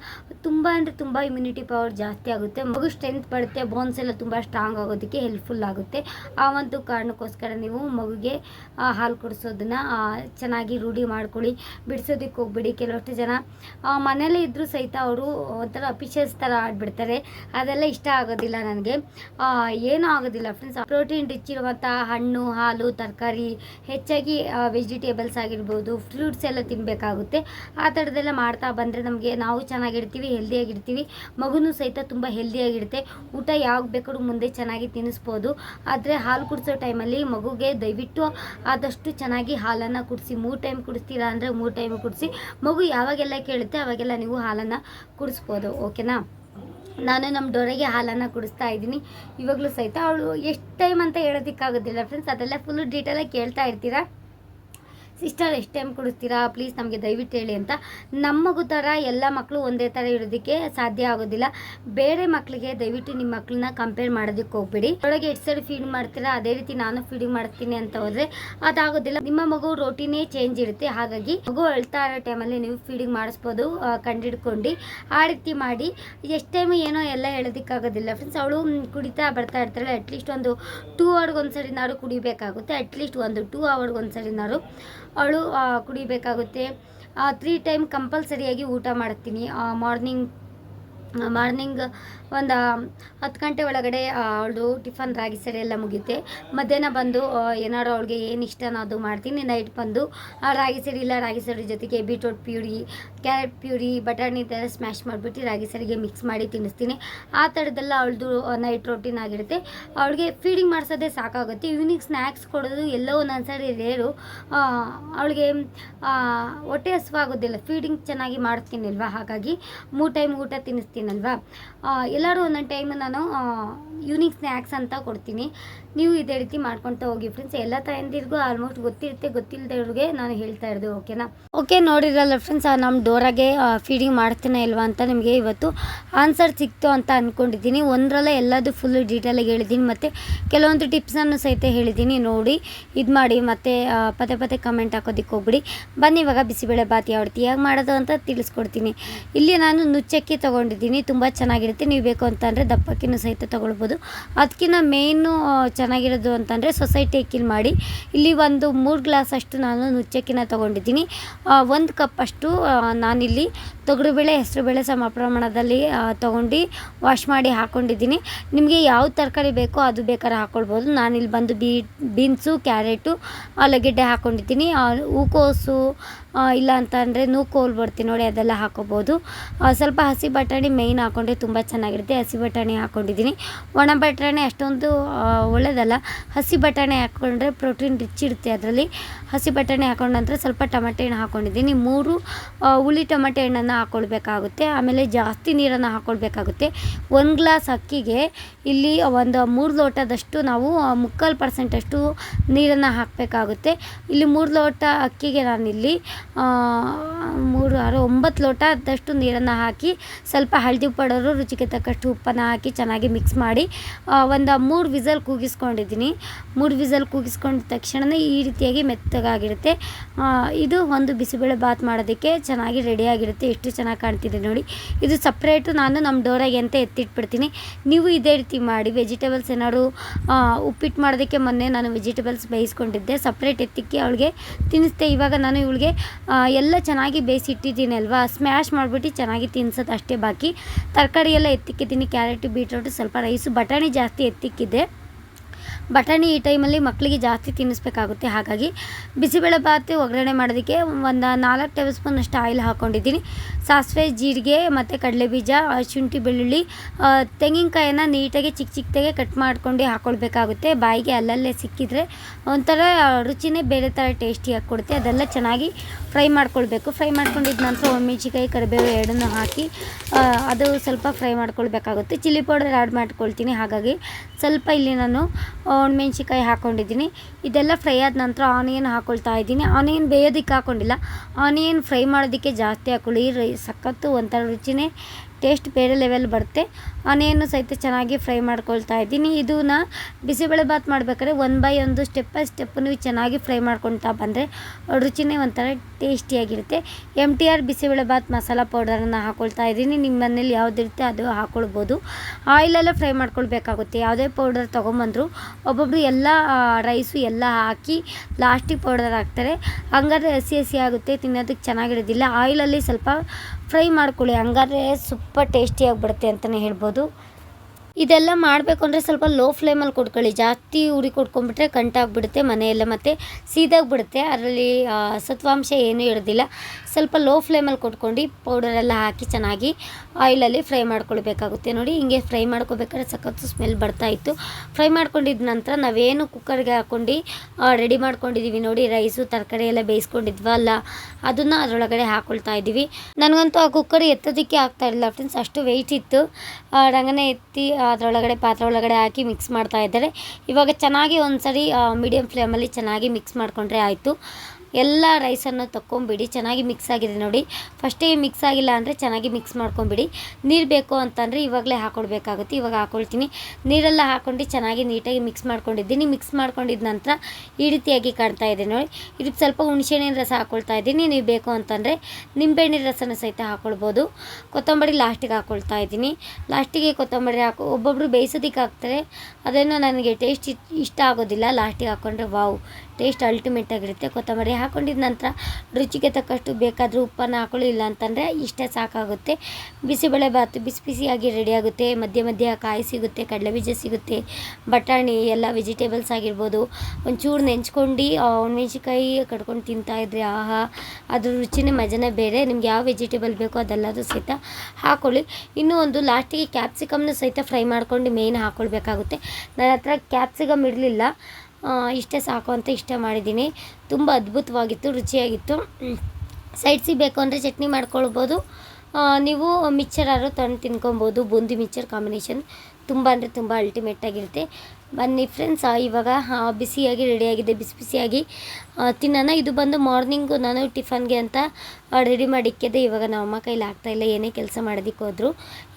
ತುಂಬ ಅಂದರೆ ತುಂಬ ಇಮ್ಯುನಿಟಿ ಪವರ್ ಜಾಸ್ತಿ ಆಗುತ್ತೆ. ಮಗು ಸ್ಟ್ರೆಂತ್ ಬರುತ್ತೆ ಬೋನ್ಸ್ ಎಲ್ಲ ತುಂಬ ಸ್ಟ್ರಾಂಗ್ ಆಗೋದಕ್ಕೆ ಹೆಲ್ಪ್ಫುಲ್ ಆಗುತ್ತೆ. ಆ ಒಂದು ಕಾರಣಕ್ಕೋಸ್ಕರ ನೀವು ಮಗುಗೆ ಹಾಲು ಕುಡಿಸೋದನ್ನ ಚೆನ್ನಾಗಿ ರೂಢಿ ಮಾಡ್ಕೊಳ್ಳಿ. ಬಿಡಿಸೋದಕ್ಕೆ ಹೋಗ್ಬಿಡಿ. ಕೆಲವಷ್ಟು ಜನ ಮನೇಲೇ ಇದ್ದರೂ ಸಹಿತ ಅವರು ಒಂಥರ ಅಫಿಷಿಯಲ್ಸ್ ಥರ ಆಡ್ಬಿಡ್ತಾರೆ. ಅದೆಲ್ಲ ಇಷ್ಟ ಆಗೋದಿಲ್ಲ ನನಗೆ. ಏನೂ ಆಗೋದಿಲ್ಲ. ಫ್ರೆಂಡ್ಸ್ ಪ್ರೋಟೀನ್ ರಿಚ್ ಇರುವಂಥ ಹಣ್ಣು, ಹಾಲು, ತರಕಾರಿ, ಹೆಚ್ಚಾಗಿ ವೆಜಿಟೇಬಲ್ಸ್ ಆಗಿರ್ಬೋದು ಫ್ರೂಟ್ಸ್ ಎಲ್ಲ ತಿನ್ನಬೇಕಾಗುತ್ತೆ ಆ ಥರದ್ದೆಲ್ಲ ಮಾಡ್ತಾ ಬಂದರೆ ನಮಗೆ ನಾವು ಚೆನ್ನಾಗಿರ್ತೀವಿ ಹೆಲ್ದಿಯಾಗಿರ್ತೀವಿ ಮಗುನೂ ಸಹಿತ ತುಂಬ ಹೆಲ್ದಿಯಾಗಿರುತ್ತೆ ಊಟ ಯಾವಾಗ ಬೇಕಾದ್ರೂ ಮುಂದೆ ಚೆನ್ನಾಗಿ ತಿನ್ನಿಸ್ಬೋದು. ಆದರೆ ಹಾಲು ಕುಡಿಸೋ ಟೈಮಲ್ಲಿ ಮಗುಗೆ ದಯವಿಟ್ಟು ಆದಷ್ಟು ಚೆನ್ನಾಗಿ ಹಾಲನ್ನು ಕುಡಿಸಿ, ಮೂರು ಟೈಮ್ ಕುಡಿಸ್ತೀರಾ ಅಂದರೆ ಮೂರು ಟೈಮ್ ಕುಡಿಸಿ, ಮಗು ಯಾವಾಗೆಲ್ಲ ಕೇಳುತ್ತೆ ಅವಾಗೆಲ್ಲ ನೀವು ಹಾಲನ್ನು ಕುಡಿಸ್ಬೋದು ಓಕೆನಾ ನಾನು ನಮ್ಮ ಡೊರೆಗೆ ಹಾಲನ್ನು ಕುಡಿಸ್ತಾ ಇದ್ದೀನಿ. ಇವಾಗಲೂ ಸಹಿತ ಅವಳು ಎಷ್ಟು ಟೈಮ್ ಅಂತ ಹೇಳೋದಕ್ಕಾಗೋದಿಲ್ಲ ಫ್ರೆಂಡ್ಸ್ ಅದೆಲ್ಲ ಫುಲ್ಲು ಡೀಟೇಲಾಗಿ ಕೇಳ್ತಾ ಇರ್ತೀರಾ? ಸಿಸ್ಟರ್, ಎಷ್ಟು ಟೈಮ್ ಕೊಡಿಸ್ತೀರಾ ಪ್ಲೀಸ್ ನಮಗೆ ದಯವಿಟ್ಟು ಹೇಳಿ ಅಂತ. ನಮ್ಮ ಮಗು ಥರ ಎಲ್ಲ ಮಕ್ಕಳು ಒಂದೇ ಥರ ಇರೋದಕ್ಕೆ ಸಾಧ್ಯ ಆಗೋದಿಲ್ಲ. ಬೇರೆ ಮಕ್ಕಳಿಗೆ ದಯವಿಟ್ಟು ನಿಮ್ಮ ಮಕ್ಕಳನ್ನ ಕಂಪೇರ್ ಮಾಡೋದಕ್ಕೆ ಹೋಗ್ಬೇಡಿ. ಒಳಗೆ ಎಷ್ಟು ಸರಿ ಫೀಡ್ ಮಾಡ್ತೀರಾ, ಅದೇ ರೀತಿ ನಾನು ಫೀಡಿಂಗ್ ಮಾಡ್ತೀನಿ ಅಂತ ಹೋದರೆ ಅದಾಗೋದಿಲ್ಲ. ನಿಮ್ಮ ಮಗು ರೋಟಿನೇ ಚೇಂಜ್ ಇರುತ್ತೆ. ಹಾಗಾಗಿ ಮಗು ಅಳ್ತಾ ಇರೋ ಟೈಮಲ್ಲಿ ನೀವು ಫೀಡಿಂಗ್ ಮಾಡಿಸ್ಬೋದು. ಕಂಡಿಡ್ಕೊಂಡು ಆ ರೀತಿ ಮಾಡಿ. ಎಷ್ಟು ಟೈಮ್ ಏನೋ ಎಲ್ಲ ಹೇಳೋದಕ್ಕಾಗೋದಿಲ್ಲ ಫ್ರೆಂಡ್ಸ್ ಅವಳು ಕುಡಿತಾ ಬರ್ತಾ ಇರ್ತಾಳೆ. ಅಟ್ಲೀಸ್ಟ್ ಒಂದು ಟೂ ಅವರ್ಗೆ ಒಂದ್ಸರಿನಾದ್ರು ಕುಡಿಬೇಕಾಗುತ್ತೆ. ಅಟ್ಲೀಸ್ಟ್ ಒಂದು ಟೂ ಅವರ್ಗೆ ಒಂದ್ಸರಿನಾದ್ರು. ಅವಳು ಕುಡಿಬೇಕಾಗುತ್ತೆ. ತ್ರೀ ಟೈಮ್ ಕಂಪಲ್ಸರಿಯಾಗಿ ಊಟ ಮಾಡ್ತೀನಿ. ಮಾರ್ನಿಂಗ್ ಮಾರ್ನಿಂಗ್ ಒಂದು ಹತ್ತು ಗಂಟೆ ಒಳಗಡೆ ಅವಳದು ಟಿಫನ್ ರಾಗಿ ಸರಿ ಎಲ್ಲ ಮುಗಿಯುತ್ತೆ. ಮಧ್ಯಾಹ್ನ ಬಂದು ಏನಾದ್ರು ಅವಳಿಗೆ ಏನು ಇಷ್ಟನೋ ಅದು ಮಾಡ್ತೀನಿ. ನೈಟ್ ಬಂದು ರಾಗಿ ಸರಿ ಇಲ್ಲ, ರಾಗಿ ಸರಿ ಜೊತೆಗೆ ಬೀಟ್ರೋಟ್ ಪ್ಯೂರಿ, ಕ್ಯಾರೆಟ್ ಪ್ಯೂರಿ, ಬಟಾಣಿ ಥರ ಸ್ಮ್ಯಾಶ್ ಮಾಡಿಬಿಟ್ಟು ರಾಗಿ ಸರಿಗೆ ಮಿಕ್ಸ್ ಮಾಡಿ ತಿನ್ನಿಸ್ತೀನಿ. ಆ ಥರದ್ದೆಲ್ಲ ಅವಳದು ನೈಟ್ ರೊಟೀನ್ ಆಗಿರುತ್ತೆ. ಅವಳಿಗೆ ಫೀಡಿಂಗ್ ಮಾಡಿಸೋದೇ ಸಾಕಾಗುತ್ತೆ. ಈವ್ನಿಂಗ್ ಸ್ನ್ಯಾಕ್ಸ್ ಕೊಡೋದು ಎಲ್ಲೋ ಒಂದೊಂದ್ಸರಿ ರೇರು. ಅವಳಿಗೆ ಹೊಟ್ಟೆ ಹಸುವಾಗೋದಿಲ್ಲ. ಫೀಡಿಂಗ್ ಚೆನ್ನಾಗಿ ಮಾಡ್ತೀನಿ ಅಲ್ವಾ ಹಾಗಾಗಿ ಮೂರು ಟೈಮ್ ಊಟ ತಿನ್ನಿಸ್ತೀನಲ್ವಾ ಎಲ್ಲರೂ ಒಂದೊಂದು ಟೈಮ್ ನಾನು ಯೂನಿಕ್ ಸ್ನ್ಯಾಕ್ಸ್ ಅಂತ ಕೊಡ್ತೀನಿ. ನೀವು ಇದೇ ರೀತಿ ಮಾಡ್ಕೊಳ್ತಾ ಹೋಗಿ ಫ್ರೆಂಡ್ಸ್ ಎಲ್ಲ ತಾಯಂದಿರಿಗೂ ಆಲ್ಮೋಸ್ಟ್ ಗೊತ್ತಿರುತ್ತೆ ಗೊತ್ತಿಲ್ಲದವ್ರಿಗೆ ನಾನು ಹೇಳ್ತಾ ಇರೋದು ಓಕೆನಾ ಓಕೆ ನೋಡಿರಲ್ಲ ಫ್ರೆಂಡ್ಸ್ ನಮ್ಮ ಡೋರಾಗೆ ಫೀಡಿಂಗ್ ಮಾಡ್ತೀನ ಇಲ್ವಾ ಅಂತ ನಿಮಗೆ ಇವತ್ತು ಆನ್ಸರ್ ಸಿಕ್ತು ಅಂತ ಅಂದ್ಕೊಂಡಿದ್ದೀನಿ ಒಂದರಲ್ಲ ಎಲ್ಲದು ಫುಲ್ ಡೀಟೇಲಾಗಿ ಹೇಳಿದ್ದೀನಿ. ಮತ್ತು ಕೆಲವೊಂದು ಟಿಪ್ಸನ್ನು ಸಹಿತ ಹೇಳಿದ್ದೀನಿ. ನೋಡಿ, ಇದು ಮಾಡಿ, ಮತ್ತು ಪದೇ ಪದೇ ಕಮೆಂಟ್ ಹಾಕೋದಕ್ಕೆ ಹೋಗ್ಬಿಡಿ. ಬನ್ನಿ, ಇವಾಗ ಬಿಸಿಬೇಳೆ ಬಾತ್ ಯಾವ ರೀತಿ ಹೇಗೆ ಮಾಡೋದು ಅಂತ ತಿಳಿಸ್ಕೊಡ್ತೀನಿ. ಇಲ್ಲಿ ನಾನು ನುಚ್ಚಕ್ಕಿ ತೊಗೊಂಡಿದ್ದೀನಿ. ತುಂಬ ಚೆನ್ನಾಗಿರುತ್ತೆ. ನೀವು ಬೇಕು ಅಂತಂದರೆ ದಪ್ಪಕ್ಕಿನೂ ಸಹಿತ ತೊಗೊಳ್ಬೋದು. ಅದಕ್ಕಿಂತ ಮೇಯ್ನು ಚೆನ್ನಾಗಿರೋದು ಅಂತಂದರೆ ಸೊಸೈಟಿ ಅಕ್ಕಿಲಿ ಮಾಡಿ. ಇಲ್ಲಿ ಒಂದು ಮೂರು ಗ್ಲಾಸ್ ಅಷ್ಟು ನಾನು ನುಚ್ಚಕ್ಕಿನ ತೊಗೊಂಡಿದ್ದೀನಿ. ಒಂದು ಕಪ್ ಅಷ್ಟು ನಾನಿಲ್ಲಿ ತೊಗರಿಬೇಳೆ, ಹೆಸರುಬೇಳೆ ಸಮ ಪ್ರಮಾಣದಲ್ಲಿ ತೊಗೊಂಡು ವಾಶ್ ಮಾಡಿ ಹಾಕ್ಕೊಂಡಿದ್ದೀನಿ ನಿಮಗೆ ಯಾವ ತರಕಾರಿ ಬೇಕೋ ಅದು ಬೇಕಾದ್ರೆ ಹಾಕ್ಕೊಳ್ಬೋದು ನಾನಿಲ್ಲಿ ಬಂದು ಬೀನ್ಸು, ಕ್ಯಾರೆಟು, ಆಲೂಗೆಡ್ಡೆ ಹಾಕ್ಕೊಂಡಿದ್ದೀನಿ ಹೂಕೋಸು ಇಲ್ಲ ಅಂತ ಅಂದರೆ ನೂಕೋಲ್ ಬರ್ತೀನಿ ನೋಡಿ, ಅದೆಲ್ಲ ಹಾಕೋಬೋದು. ಸ್ವಲ್ಪ ಹಸಿ ಬಟಾಣಿ ಮೇಯ್ನ್ ಹಾಕ್ಕೊಂಡ್ರೆ ತುಂಬ ಚೆನ್ನಾಗಿರುತ್ತೆ. ಹಸಿ ಬಟಾಣಿ ಹಾಕ್ಕೊಂಡಿದ್ದೀನಿ ಒಣ ಬಟಾಣಿ ಅಷ್ಟೊಂದು ಒಳ್ಳೆಯದಲ್ಲ ಹಸಿ ಬಟಾಣಿ ಹಾಕ್ಕೊಂಡ್ರೆ ಪ್ರೋಟೀನ್ ರಿಚ್ ಇರುತ್ತೆ ಅದರಲ್ಲಿ. ಹಸಿ ಬಟಾಣಿ ಹಾಕೊಂಡ ನಂತರ ಸ್ವಲ್ಪ ಟಮಟೆ ಹಣ್ಣು ಹಾಕ್ಕೊಂಡಿದ್ದೀನಿ ಮೂರು ಹುಳಿ ಟೊಮೆಟೊ ಹಣ್ಣನ್ನು ಹಾಕ್ಕೊಳ್ಬೇಕಾಗುತ್ತೆ ಆಮೇಲೆ ಜಾಸ್ತಿ ನೀರನ್ನು ಹಾಕ್ಕೊಳ್ಬೇಕಾಗುತ್ತೆ ಒಂದು ಗ್ಲಾಸ್ ಅಕ್ಕಿಗೆ ಇಲ್ಲಿ ಒಂದು ಮೂರು ಲೋಟದಷ್ಟು ನಾವು ಮುಕ್ಕಾಲು ಪರ್ಸೆಂಟಷ್ಟು ನೀರನ್ನು ಹಾಕಬೇಕಾಗುತ್ತೆ. ಇಲ್ಲಿ ಮೂರು ಲೋಟ ಅಕ್ಕಿಗೆ ನಾನಿಲ್ಲಿ ಮೂರು, ಆರು, ಒಂಬತ್ತು ಲೋಟದಷ್ಟು ನೀರನ್ನು ಹಾಕಿ ಸ್ವಲ್ಪ ಹಳದಿ ಪೌಡರು, ರುಚಿಗೆ ತಕ್ಕಷ್ಟು ಉಪ್ಪನ್ನು ಹಾಕಿ ಚೆನ್ನಾಗಿ ಮಿಕ್ಸ್ ಮಾಡಿ ಒಂದು ಮೂರು ವಿಸಲ್ ಕೂಗಿಸ್ಕೊಂಡಿದ್ದೀನಿ. ಮೂರು ವಿಸಲ್ ಕೂಗಿಸ್ಕೊಂಡ ತಕ್ಷಣವೇ ಈ ರೀತಿಯಾಗಿ ಮೆತ್ತಗಾಗಿರುತ್ತೆ. ಇದು ಒಂದು ಬಿಸಿಬೇಳೆ ಬಾತ್ ಮಾಡೋದಕ್ಕೆ ಚೆನ್ನಾಗಿ ರೆಡಿಯಾಗಿರುತ್ತೆ ಎಷ್ಟು ಚೆನ್ನಾಗಿ ಕಾಣ್ತಿದೆ ನೋಡಿ. ಇದು ಸಪ್ರೇಟು ನಾನು ನಮ್ಮ ಡೋರಾಗೆ ಅಂತ ಎತ್ತಿಟ್ಬಿಡ್ತೀನಿ. ನೀವು ಇದೇ ರೀತಿ ಮಾಡಿ ವೆಜಿಟೇಬಲ್ಸ್ ಏನಾದ್ರು ಉಪ್ಪಿಟ್ಟು ಮಾಡೋದಕ್ಕೆ ಮೊನ್ನೆ ನಾನು ವೆಜಿಟೇಬಲ್ಸ್ ಬೇಯಿಸ್ಕೊಂಡಿದ್ದೆ. ಸಪ್ರೇಟ್ ಎತ್ತಿಕ್ಕಿ ಅವಳಿಗೆ ತಿನ್ನಿಸ್ದೆ. ಇವಾಗ ನಾನು ಇವಳಿಗೆ ಎಲ್ಲ ಚೆನ್ನಾಗಿ ಬೇಯಿಸಿಟ್ಟಿದ್ದೀನಿ ಅಲ್ವಾ ಸ್ಮ್ಯಾಶ್ ಮಾಡಿಬಿಟ್ಟು ಚೆನ್ನಾಗಿ ತಿನ್ಸೋದು ಅಷ್ಟೇ ಬಾಕಿ. ತರಕಾರಿ ಎಲ್ಲ ಎತ್ತಿಕ್ಕಿದ್ದೀನಿ. ಕ್ಯಾರೆಟು ಬೀಟ್ರೋಟು ಸ್ವಲ್ಪ ರೈಸು ಬಟಾಣಿ ಜಾಸ್ತಿ ಎತ್ತಿಕ್ಕಿದ್ದೆ. ಬಟಾಣಿ ಈ ಟೈಮಲ್ಲಿ ಮಕ್ಕಳಿಗೆ ಜಾಸ್ತಿ ತಿನ್ನಿಸ್ಬೇಕಾಗುತ್ತೆ. ಹಾಗಾಗಿ ಬಿಸಿಬೇಳೆ ಬಾತ್ ಒಗ್ಗರಣೆ ಮಾಡೋದಕ್ಕೆ ಒಂದು ನಾಲ್ಕು ಟೇಬಲ್ ಸ್ಪೂನ್ ಅಷ್ಟು ಆಯಿಲ್ ಹಾಕ್ಕೊಂಡಿದ್ದೀನಿ ಸಾಸಿವೆ, ಜೀರಿಗೆ ಮತ್ತು ಕಡಲೆಬೀಜ, ಶುಂಠಿ, ಬೆಳ್ಳುಳ್ಳಿ ತೆಂಗಿನಕಾಯನ್ನು ನೀಟಾಗಿ ಚಿಕ್ಕ ಚಿಕ್ಕದಾಗೆ ಕಟ್ ಮಾಡ್ಕೊಂಡು ಹಾಕ್ಕೊಳ್ಬೇಕಾಗುತ್ತೆ ಬಾಯಿಗೆ ಅಲ್ಲಲ್ಲೇ ಸಿಕ್ಕಿದ್ರೆ ಒಂಥರ ರುಚಿನೇ ಬೇರೆ ಥರ ಟೇಸ್ಟಿಯಾಗಿ ಕೊಡುತ್ತೆ. ಅದೆಲ್ಲ ಚೆನ್ನಾಗಿ ಫ್ರೈ ಮಾಡ್ಕೊಳ್ಬೇಕು. ಫ್ರೈ ಮಾಡ್ಕೊಂಡಿದ್ದ ನಂತರ ಒಣಮೆಣ್ಸಿಕಾಯಿ ಕರಿಬೇವು ಎರಡನ್ನೂ ಹಾಕಿ ಅದು ಸ್ವಲ್ಪ ಫ್ರೈ ಮಾಡ್ಕೊಳ್ಬೇಕಾಗುತ್ತೆ. ಚಿಲ್ಲಿ ಪೌಡರ್ ಆ್ಯಡ್ ಮಾಡ್ಕೊಳ್ತೀನಿ. ಹಾಗಾಗಿ ಸ್ವಲ್ಪ ಇಲ್ಲಿ ನಾನು ಒಣಮೆಣ್ಸಿಕಾಯಿ ಹಾಕ್ಕೊಂಡಿದ್ದೀನಿ ಇದೆಲ್ಲ ಫ್ರೈ ಆದ ನಂತರ ಆನಿಯನ್ ಹಾಕ್ಕೊಳ್ತಾ ಇದ್ದೀನಿ. ಆನಿಯನ್ ಬೇಯೋದಕ್ಕೆ ಹಾಕ್ಕೊಂಡಿಲ್ಲ ಆನಿಯನ್ ಫ್ರೈ ಮಾಡೋದಕ್ಕೆ ಜಾಸ್ತಿ ಹಾಕ್ಕೊಳ್ಳಿ ಸಖತ್ತು ಒಂಥರ ರುಚಿನೇ ಟೇಸ್ಟ್ ಬೇರೆ ಲೆವೆಲ್ ಬರುತ್ತೆ. ಆನೆಯನ್ನು ಸಹಿತ ಚೆನ್ನಾಗಿ ಫ್ರೈ ಮಾಡ್ಕೊಳ್ತಾ ಇದ್ದೀನಿ. ಇದನ್ನ ಬಿಸಿಬೇಳೆ ಬಾತ್ ಮಾಡ್ಬೇಕಾದ್ರೆ ಒನ್ ಬೈ ಒಂದು ಸ್ಟೆಪ್ ಬೈ ಸ್ಟೆಪ್ ಚೆನ್ನಾಗಿ ಫ್ರೈ ಮಾಡ್ಕೊಳ್ತಾ ಬಂದರೆ ರುಚಿನೇ ಒಂಥರ ಟೇಸ್ಟಿಯಾಗಿರುತ್ತೆ. M T R bisibele bath masala ಪೌಡರನ್ನು ಹಾಕೊಳ್ತಾ ಇದ್ದೀನಿ. ನಿಮ್ಮ ಮನೇಲಿ ಯಾವುದಿರುತ್ತೆ ಅದು ಹಾಕ್ಕೊಳ್ಬೋದು ಆಯಿಲೆಲ್ಲ ಫ್ರೈ ಮಾಡ್ಕೊಳ್ಬೇಕಾಗುತ್ತೆ. ಯಾವುದೇ ಪೌಡರ್ ತೊಗೊಂಬಂದ್ರು ಒಬ್ಬೊಬ್ಬರು ಎಲ್ಲ ರೈಸು ಎಲ್ಲ ಹಾಕಿ ಲಾಸ್ಟಿಗೆ ಪೌಡರ್ ಹಾಕ್ತಾರೆ. ಹಂಗಾದ್ರೆ ಹಸಿ ಹಸಿ ಆಗುತ್ತೆ, ತಿನ್ನೋದಕ್ಕೆ ಚೆನ್ನಾಗಿರೋದಿಲ್ಲ. ಆಯಿಲಲ್ಲಿ ಸ್ವಲ್ಪ ಫ್ರೈ ಮಾಡ್ಕೊಳ್ಳಿ ಹಂಗಾದ್ರೆ ಸೂಪರ್ ಟೇಸ್ಟಿಯಾಗಿ ಬರುತ್ತೆ ಅಂತಲೇ ಹೇಳ್ಬೋದು. ಇದೆಲ್ಲ ಮಾಡಬೇಕು ಅಂದರೆ ಸ್ವಲ್ಪ ಲೋ ಫ್ಲೇಮಲ್ಲಿ ಕೊಟ್ಕೊಳ್ಳಿ ಜಾಸ್ತಿ ಉರಿ ಕೊಟ್ಕೊಂಡ್ಬಿಟ್ರೆ ಕಂಟಾಗ್ಬಿಡುತ್ತೆ ಮನೆಯೆಲ್ಲ ಮತ್ತು ಸೀದಾಗ್ಬಿಡುತ್ತೆ. ಅದರಲ್ಲಿ ಸತ್ವಾಂಶ ಏನೂ ಇರೋದಿಲ್ಲ. ಸ್ವಲ್ಪ ಲೋ ಫ್ಲೇಮಲ್ಲಿ ಕೊಟ್ಕೊಂಡು ಪೌಡರೆಲ್ಲ ಹಾಕಿ ಚೆನ್ನಾಗಿ ಆಯಿಲಲ್ಲಿ ಫ್ರೈ ಮಾಡ್ಕೊಳ್ಬೇಕಾಗುತ್ತೆ. ನೋಡಿ, ಹಿಂಗೆ ಫ್ರೈ ಮಾಡ್ಕೋಬೇಕಾದ್ರೆ ಸಖತ್ತು ಸ್ಮೆಲ್ ಬರ್ತಾ ಇತ್ತು. ಫ್ರೈ ಮಾಡ್ಕೊಂಡಿದ್ದ ನಂತರ ನಾವೇನು ಕುಕ್ಕರ್ಗೆ ಹಾಕ್ಕೊಂಡು ರೆಡಿ ಮಾಡ್ಕೊಂಡಿದ್ದೀವಿ ನೋಡಿ ರೈಸು ತರಕಾರಿ ಎಲ್ಲ ಬೇಯಿಸ್ಕೊಂಡಿದ್ವಲ್ಲ, ಅದನ್ನು ಅದರೊಳಗಡೆ ಹಾಕ್ಕೊಳ್ತಾ ಇದ್ದೀವಿ ನನಗಂತೂ ಆ ಕುಕ್ಕರ್ ಎತ್ತೋದಕ್ಕೆ ಆಗ್ತಾ ಇರಲಿಲ್ಲ ಫ್ರೆಂಡ್ಸ್ ಅಷ್ಟು ವೆಯ್ಟ್ ಇತ್ತು. ರಂಗನೆ ಎತ್ತಿ ಅದರೊಳಗಡೆ ಪಾತ್ರೆ ಒಳಗಡೆ ಹಾಕಿ ಮಿಕ್ಸ್ ಮಾಡ್ತಾ ಇದ್ದಾರೆ. ಇವಾಗ ಚೆನ್ನಾಗಿ ಒಂದ್ಸರಿ ಮೀಡಿಯಮ್ ಫ್ಲೇಮಲ್ಲಿ ಚೆನ್ನಾಗಿ ಮಿಕ್ಸ್ ಮಾಡಿಕೊಂಡ್ರೆ ಆಯಿತು. ಎಲ್ಲ ರೈಸನ್ನು ತಕ್ಕೊಂಬಿಡಿ. ಚೆನ್ನಾಗಿ ಮಿಕ್ಸ್ ಆಗಿದೆ ನೋಡಿ. ಫಸ್ಟಿಗೆ ಮಿಕ್ಸ್ ಆಗಿಲ್ಲ ಅಂದರೆ ಚೆನ್ನಾಗಿ ಮಿಕ್ಸ್ ಮಾಡ್ಕೊಂಬಿಡಿ. ನೀರು ಬೇಕು ಅಂತಂದರೆ ಇವಾಗಲೇ ಹಾಕೊಳ್ಬೇಕಾಗುತ್ತೆ ಇವಾಗ ಹಾಕೊಳ್ತೀನಿ. ನೀರೆಲ್ಲ ಹಾಕ್ಕೊಂಡು ಚೆನ್ನಾಗಿ ನೀಟಾಗಿ ಮಿಕ್ಸ್ ಮಾಡ್ಕೊಂಡಿದ್ದೀನಿ. ಮಿಕ್ಸ್ ಮಾಡ್ಕೊಂಡಿದ್ದ ನಂತರ ಈ ರೀತಿಯಾಗಿ ಕಾಣ್ತಾ ಇದೆ ನೋಡಿ. ಇದಕ್ಕೆ ಸ್ವಲ್ಪ ಹುಣಸೆಹಣ್ಣಿನ ರಸ ಹಾಕೊಳ್ತಾ ಇದ್ದೀನಿ. ನೀವು ಬೇಕು ಅಂತಂದರೆ ನಿಂಬೆಹಣ್ಣಿನ ರಸನ ಸಹಿತ ಹಾಕ್ಕೊಳ್ಬೋದು ಕೊತ್ತಂಬರಿ ಲಾಸ್ಟಿಗೆ ಹಾಕೊಳ್ತಾ ಇದ್ದೀನಿ. ಲಾಸ್ಟಿಗೆ ಕೊತ್ತಂಬರಿ ಹಾಕೋ ಒಬ್ಬೊಬ್ಬರು ಬೇಯಿಸೋದಕ್ಕೆ ಹಾಕ್ತಾರೆ ಅದನ್ನು ನನಗೆ ಟೇಸ್ಟ್ ಇಷ್ಟ ಆಗೋದಿಲ್ಲ. ಲಾಸ್ಟಿಗೆ ಹಾಕ್ಕೊಂಡ್ರೆ ವಾವ್ ಟೇಸ್ಟ್ ಅಲ್ಟಿಮೇಟ್ ಆಗಿರುತ್ತೆ. ಕೊತ್ತಂಬರಿ ಹಾಕೊಂಡಿದ ನಂತರ ರುಚಿಗೆ ತಕ್ಕಷ್ಟು ಬೇಕಾದರೂ ಉಪ್ಪನ್ನು ಹಾಕೊಳ್ಳಿ ಇಲ್ಲ ಅಂತಂದರೆ ಇಷ್ಟೇ ಸಾಕಾಗುತ್ತೆ. ಬಿಸಿಬೇಳೆ ಬಾತ್ ಬಿಸಿ ಬಿಸಿಯಾಗಿ ರೆಡಿ ಆಗುತ್ತೆ. ಮಧ್ಯೆ ಮಧ್ಯೆ ಕಾಯಿ ಸಿಗುತ್ತೆ, ಕಡಲೆಬೀಜ ಸಿಗುತ್ತೆ, ಬಟಾಣಿ, ಎಲ್ಲ ವೆಜಿಟೇಬಲ್ಸ್ ಆಗಿರ್ಬೋದು. ಒಂಚೂರು ನೆಂಚ್ಕೊಂಡು ಒಣಮೆಣ್ಸಿಕಾಯಿ ಕಟ್ಕೊಂಡು ತಿಂತಾ ಇದ್ರೆ ಆಹಾ, ಅದ್ರ ರುಚಿನೇ ಮಜನೇ ಬೇರೆ. ನಿಮ್ಗೆ ಯಾವ ವೆಜಿಟೇಬಲ್ ಬೇಕೋ ಅದೆಲ್ಲದೂ ಸಹಿತ ಹಾಕ್ಕೊಳ್ಳಿ ಇನ್ನೂ ಒಂದು ಲಾಸ್ಟಿಗೆ ಕ್ಯಾಪ್ಸಿಕಮ್ನ ಸಹಿತ ಫ್ರೈ ಮಾಡ್ಕೊಂಡು ಮೇಯ್ನ್ ಹಾಕ್ಕೊಳ್ಬೇಕಾಗುತ್ತೆ ನನ್ನ ಹತ್ರ ಕ್ಯಾಪ್ಸಿಕಮ್ ಇರಲಿಲ್ಲ. ಇಷ್ಟೇ ಸಾಕು ಅಂತ ಇಷ್ಟ ಮಾಡಿದ್ದೀನಿ. ತುಂಬ ಅದ್ಭುತವಾಗಿತ್ತು, ರುಚಿಯಾಗಿತ್ತು. ಸೈಡ್ಸಿಗೆ ಬೇಕು ಅಂದರೆ ಚಟ್ನಿ ಮಾಡ್ಕೊಳ್ಬೋದು. ನೀವು ಮಿಕ್ಚರ್ ಆದರೂ ತಂದು ತಿನ್ಕೊಬೋದು ಬೂಂದಿ ಮಿಕ್ಚರ್ ಕಾಂಬಿನೇಷನ್. ತುಂಬ ಅಂದರೆ ತುಂಬ ಅಲ್ಟಿಮೇಟ್ ಆಗಿರುತ್ತೆ. ಬನ್ನಿ ಫ್ರೆಂಡ್ಸ್ ಇವಾಗ ಬಿಸಿಯಾಗಿ ರೆಡಿಯಾಗಿದೆ ಬಿಸಿ ಬಿಸಿಯಾಗಿ ತಿನ್ನೋಣ. ಇದು ಬಂದು ಮಾರ್ನಿಂಗು ನಾನು ಟಿಫನ್ಗೆ ಅಂತ ರೆಡಿ ಮಾಡಿ ಇಕ್ಕಿದ್ದೆ ಇವಾಗ ನಮ್ಮ ಅಮ್ಮ ಕೈಲಿ ಆಗ್ತಾಯಿಲ್ಲ ಏನೇ ಕೆಲಸ ಮಾಡೋದಕ್ಕೆ ಹೋದ್ರು.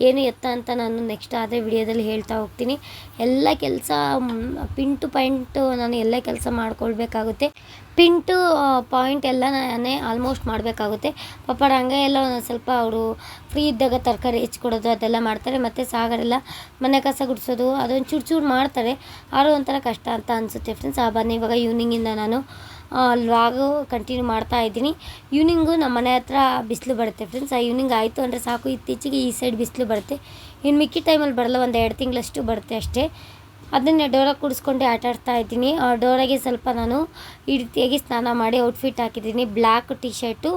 ಏನು ಎತ್ತ ಅಂತ ನಾನು ನೆಕ್ಸ್ಟ್ ಆದರೆ ವಿಡಿಯೋದಲ್ಲಿ ಹೇಳ್ತಾ ಹೋಗ್ತೀನಿ. ಎಲ್ಲ ಕೆಲಸ ಪಿಂಟು ಟು ಪಾಯಿಂಟು ನಾನು ಎಲ್ಲ ಕೆಲಸ ಮಾಡ್ಕೊಳ್ಬೇಕಾಗುತ್ತೆ. ಪಿನ್ ಟು ಪಾಯಿಂಟ್ ಎಲ್ಲ ನಾನೇ ಆಲ್ಮೋಸ್ಟ್ ಮಾಡಬೇಕಾಗುತ್ತೆ. ಪಾಪ ರಂಗ ಎಲ್ಲ ಒಂದೊಂದು ಸ್ವಲ್ಪ ಅವರು ಫ್ರೀ ಇದ್ದಾಗ ತರಕಾರಿ ಹೆಚ್ಚಿಕೊಡೋದು ಅದೆಲ್ಲ ಮಾಡ್ತಾರೆ. ಮತ್ತು ಸಾಗರೆಲ್ಲ ಮನೆ ಕಸ ಗುಡಿಸೋದು, ಅದೊಂದು ಚೂರು ಚೂರು ಮಾಡ್ತಾರೆ. ಆದರೂ ಒಂಥರ ಕಷ್ಟ ಅಂತ ಅನಿಸುತ್ತೆ ಫ್ರೆಂಡ್ಸ್ ಆ, ಬನ್ನಿ, ಇವಾಗ ಈವ್ನಿಂಗಿಂದ ನಾನು ಲಾಗು ಕಂಟಿನ್ಯೂ ಮಾಡ್ತಾ ಇದ್ದೀನಿ. ಈವ್ನಿಂಗು ನಮ್ಮ ಮನೆ ಹತ್ರ ಬಿಸಿಲು ಬರುತ್ತೆ ಫ್ರೆಂಡ್ಸ್ ಆ ಈವ್ನಿಂಗ್ ಆಯಿತು ಅಂದರೆ ಸಾಕು. ಇತ್ತೀಚೆಗೆ ಈ ಸೈಡ್ ಬಿಸಿಲು ಬರುತ್ತೆ. ಇನ್ನು ಮಿಕ್ಕಿ ಟೈಮಲ್ಲಿ ಬರಲ್ಲ, ಒಂದು ಎರಡು ತಿಂಗಳಷ್ಟು ಬರುತ್ತೆ ಅಷ್ಟೇ. ಅದನ್ನೇ ಡೋರ ಕೂಡಿಸ್ಕೊಂಡು ಆಟ ಆಡ್ತಾ ಇದ್ದೀನಿ. ಆ ಡೋರಾಗೆ ಸ್ವಲ್ಪ ನಾನು ಈ ರೀತಿಯಾಗಿ ಸ್ನಾನ ಮಾಡಿ ಔಟ್ಫಿಟ್ ಹಾಕಿದ್ದೀನಿ. ಬ್ಲ್ಯಾಕ್ ಟಿ ಶರ್ಟು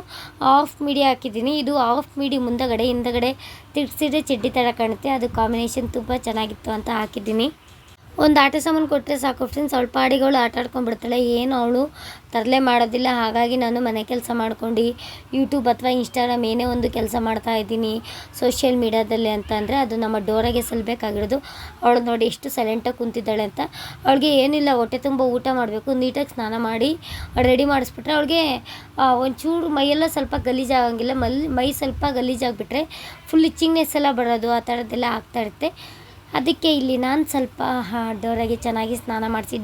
ಆಫ್ ಮಿಡಿ ಹಾಕಿದ್ದೀನಿ. ಇದು ಆಫ್ ಮಿಡಿ ಮುಂದಗಡೆ ಹಿಂದಗಡೆ ತಿರ್ಗಿಸಿದ್ರೆ ಚಡ್ಡಿ ಥರ ಕಾಣುತ್ತೆ. ಅದು ಕಾಂಬಿನೇಷನ್ ತುಂಬ ಚೆನ್ನಾಗಿತ್ತು ಅಂತ ಹಾಕಿದ್ದೀನಿ. ಒಂದು ಆಟ ಸಾಮಾನು ಕೊಟ್ಟರೆ ಸಾಕು ಫ್ರೆಂಡ್ಸ್ ಅವಳ ಪಾಡಿಗಳು ಆಟ ಆಡ್ಕೊಂಡ್ಬಿಡ್ತಾಳೆ. ಏನು ಅವಳು ತರಲೆ ಮಾಡೋದಿಲ್ಲ. ಹಾಗಾಗಿ ನಾನು ಮನೆ ಕೆಲಸ ಮಾಡ್ಕೊಂಡು ಯೂಟ್ಯೂಬ್ ಅಥವಾ ಇನ್ಸ್ಟಾಗ್ರಾಮ್ ಏನೇ ಒಂದು ಕೆಲಸ ಮಾಡ್ತಾ ಇದ್ದೀನಿ ಸೋಷಿಯಲ್ ಮೀಡ್ಯಾದಲ್ಲಿ ಅಂತ ಅಂದರೆ ಅದು ನಮ್ಮ ಡೋರಾಗೆ ಸಲ್ಬೇಕಾಗಿರೋದು. ಅವಳು ನೋಡಿ ಎಷ್ಟು ಸೈಲೆಂಟಾಗಿ ಕುಂತಿದ್ದಾಳೆ ಅಂತ. ಅವಳಿಗೆ ಏನಿಲ್ಲ, ಹೊಟ್ಟೆ ತುಂಬ ಊಟ ಮಾಡಬೇಕು. ನೀಟಾಗಿ ಸ್ನಾನ ಮಾಡಿ ರೆಡಿ ಮಾಡಿಸ್ಬಿಟ್ರೆ ಅವಳಿಗೆ ಒಂಚೂರು ಮೈಯೆಲ್ಲ ಸ್ವಲ್ಪ ಗಲೀಜಾಗಂಗಿಲ್ಲ. ಮಲ್ ಮೈ ಸ್ವಲ್ಪ ಗಲೀಜಾಗಿಬಿಟ್ರೆ ಫುಲ್ ಇಚ್ಚಿಂಗ್ನೆಸ್ ಎಲ್ಲ ಬರೋದು. ಆ ಥರದ್ದೆಲ್ಲ ಆಗ್ತಾ ಇರುತ್ತೆ. ಅದಕ್ಕೆ ಇಲ್ಲಿ ನಾನು ಸ್ವಲ್ಪ ಡೋರಾಗಿ ಚೆನ್ನಾಗಿ ಸ್ನಾನ ಮಾಡಿಸಿ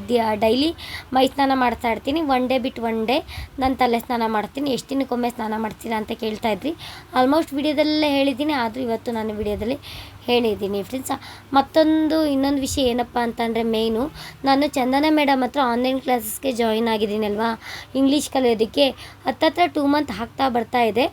ಡೈಲಿ? ಮೈ ಸ್ನಾನ ಮಾಡ್ತಾ ಇರ್ತೀನಿ ಒನ್ ಡೇ ಬಿಟ್ಟು ಒನ್ ಡೇ ನಾನು ತಲೆ ಸ್ನಾನ ಮಾಡ್ತೀನಿ, ಎಷ್ಟು ದಿನಕ್ಕೊಮ್ಮೆ ಸ್ನಾನ ಮಾಡ್ತೀರಾ ಅಂತ ಕೇಳ್ತಾ ಇದ್ರಿ. ಆಲ್ಮೋಸ್ಟ್ ವಿಡಿಯೋದಲ್ಲೇ ಹೇಳಿದ್ದೀನಿ, ಆದರೂ ಇವತ್ತು ನಾನು ವಿಡಿಯೋದಲ್ಲಿ ಹೇಳಿದ್ದೀನಿ ಫ್ರೆಂಡ್ಸ್. ಮತ್ತೊಂದು, ಇನ್ನೊಂದು ವಿಷಯ ಏನಪ್ಪ ಅಂತಂದರೆ ಮೇಯ್ನು ನಾನು ಚಂದನ ಮೇಡಮ್ ಹತ್ರ ಆನ್ಲೈನ್ ಕ್ಲಾಸಸ್ಗೆ ಜಾಯಿನ್ ಆಗಿದ್ದೀನಲ್ವಾ? ಇಂಗ್ಲೀಷ್ ಕಲಿಯೋದಕ್ಕೆ ಹತ್ತತ್ರ ಟೂ ಮಂತ್ ಹಾಕ್ತಾ ಬರ್ತಾ ಇದೆ.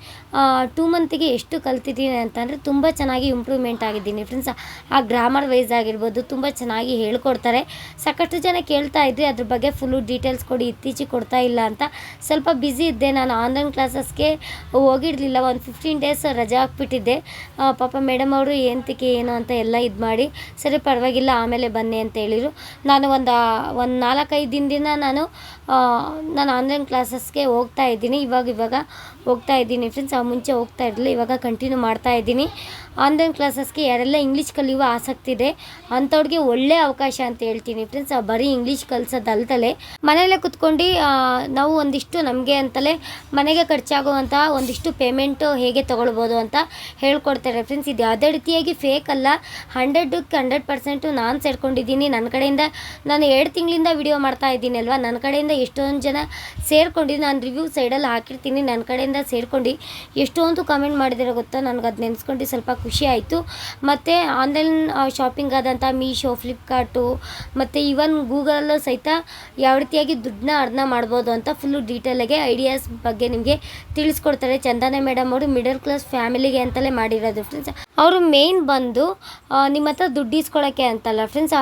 ಟೂ ಮಂತಿಗೆ ಎಷ್ಟು ಕಲ್ತಿದ್ದೀನಿ ಅಂತಂದರೆ ತುಂಬ ಚೆನ್ನಾಗಿ ಇಂಪ್ರೂವ್ಮೆಂಟ್ ಆಗಿದ್ದೀನಿ ಫ್ರೆಂಡ್ಸ್. ಆ ಗ್ರಾಮರ್ ವೈಸ್ ಆಗಿರ್ಬೋದು ತುಂಬ ಚೆನ್ನಾಗಿ ಹೇಳ್ಕೊಡ್ತಾರೆ. ಸಾಕಷ್ಟು ಜನ ಕೇಳ್ತಾ ಇದ್ರಿ ಅದ್ರ ಬಗ್ಗೆ ಫುಲ್ಲು ಡೀಟೇಲ್ಸ್ ಕೊಡಿ, ಇತ್ತೀಚೆಗೆ ಕೊಡ್ತಾ ಇಲ್ಲ ಅಂತ. ಸ್ವಲ್ಪ ಬ್ಯುಸಿ ಇದ್ದೆ ನಾನು ಆನ್ಲೈನ್ ಕ್ಲಾಸಸ್ಗೆ ಹೋಗಿರಲಿಲ್ಲ, ಒಂದು ಫಿಫ್ಟೀನ್ ಡೇಸ್ ರಜಾ ಹಾಕ್ಬಿಟ್ಟಿದ್ದೆ. ಪಾಪ ಮೇಡಮ್ ಅವರು ಏನಂತಕ್ಕೆ ಏನು ಅಂತ ಎಲ್ಲ ಇದು ಮಾಡಿ, ಸರಿ ಪರವಾಗಿಲ್ಲ, ಆಮೇಲೆ ಬನ್ನಿ ಅಂತ ಹೇಳಿದರು ನಾನು ಒಂದು ಒಂದು ನಾಲ್ಕೈದು ದಿನದಿಂದ ನಾನು ನಾನು ಆನ್ಲೈನ್ ಕ್ಲಾಸಸ್ಗೆ ಹೋಗ್ತಾ ಇದ್ದೀನಿ. ಇವಾಗ ಇವಾಗ ಹೋಗ್ತಾ ಇದ್ದೀನಿ ಫ್ರೆಂಡ್ಸ್ ಆ ಮುಂಚೆ ಹೋಗ್ತಾ ಇರಲಿಲ್ಲ, ಇವಾಗ ಕಂಟಿನ್ಯೂ ಮಾಡ್ತಾ ಇದ್ದೀನಿ. ಆನ್ಲೈನ್ ಕ್ಲಾಸಸ್ಗೆ ಯಾರೆಲ್ಲ ಇಂಗ್ಲೀಷ್ ಕಲಿಯುವ ಆಸಕ್ತಿ ಇದೆ, ಅಂಥವ್ರಿಗೆ ಒಳ್ಳೆಯ ಅವಕಾಶ ಅಂತ ಹೇಳ್ತೀನಿ ಫ್ರೆಂಡ್ಸ್ ಬರೀ ಇಂಗ್ಲೀಷ್ ಕಲಿಸೋದಲ್ದಲೆ. ಮನೆಯಲ್ಲೇ ಕುತ್ಕೊಂಡು ನಾವು ಒಂದಿಷ್ಟು ನಮಗೆ ಅಂತಲೇ ಮನೆಗೆ ಖರ್ಚಾಗುವಂತಹ ಒಂದಿಷ್ಟು ಪೇಮೆಂಟು ಹೇಗೆ ತೊಗೊಳ್ಬೋದು ಅಂತ ಹೇಳ್ಕೊಡ್ತಾರೆ ಫ್ರೆಂಡ್ಸ್ ಇದು ಯಾವುದೇ ರೀತಿಯಾಗಿ ಫೇಕ್ ಅಲ್ಲ. ಹಂಡ್ರೆಡ್ಗೆ ಹಂಡ್ರೆಡ್ ಪರ್ಸೆಂಟು ನಾನು ಸೇರ್ಕೊಂಡಿದ್ದೀನಿ. ನನ್ನ ಕಡೆಯಿಂದ ನಾನು ಎರಡು ತಿಂಗಳಿಂದ ವಿಡಿಯೋ ಮಾಡ್ತಾ ಇದ್ದೀನಿ ಅಲ್ವಾ? ನನ್ನ ಕಡೆಯಿಂದ ಎಷ್ಟೊಂದು ಜನ ಸೇರ್ಕೊಂಡು ನಾನು ರಿವ್ಯೂ ಸೈಡಲ್ಲಿ ಹಾಕಿರ್ತೀನಿ ನನ್ನ ಕಡೆಯಿಂದ ಸೇರ್ಕೊಂಡು ಎಷ್ಟೊಂದು ಕಮೆಂಟ್ ಮಾಡಿದಿರೋ ಗೊತ್ತಾ? ನನಗೆ ಅದು ನೆನೆಸ್ಕೊಂಡು ಸ್ವಲ್ಪ ಖುಷಿ ಆಯಿತು. ಮತ್ತು ಆನ್ಲೈನ್ ಶಾಪಿಂಗ್ ಆದಂಥ ಮೀಶೋ ಫ್ಲಿಪ್ಕಾರ್ಟು ಮತ್ತು ಈವನ್ ಗೂಗಲಲ್ಲೂ ಸಹಿತ ಯಾವ ರೀತಿಯಾಗಿ ದುಡ್ಡನ್ನ ಅರ್ನ ಮಾಡ್ಬೋದು ಅಂತ ಫುಲ್ಲು ಡೀಟೇಲಾಗೆ ಐಡಿಯಾಸ್ ಬಗ್ಗೆ ನಿಮಗೆ ತಿಳಿಸ್ಕೊಡ್ತಾರೆ ಚಂದನ ಮೇಡಮ್ ಅವರು ಮಿಡಲ್ ಕ್ಲಾಸ್ ಫ್ಯಾಮಿಲಿಗೆ ಅಂತಲೇ ಮಾಡಿರೋದು ಫ್ರೆಂಡ್ಸ್ ಅವರು ಮೇಯ್ನ್ ಬಂದು ನಿಮ್ಮ ಹತ್ರ ದುಡ್ಡು ಇಸ್ಕೊಳ್ಳೋಕ್ಕೆ ಅಂತಲ್ಲ ಫ್ರೆಂಡ್ಸ್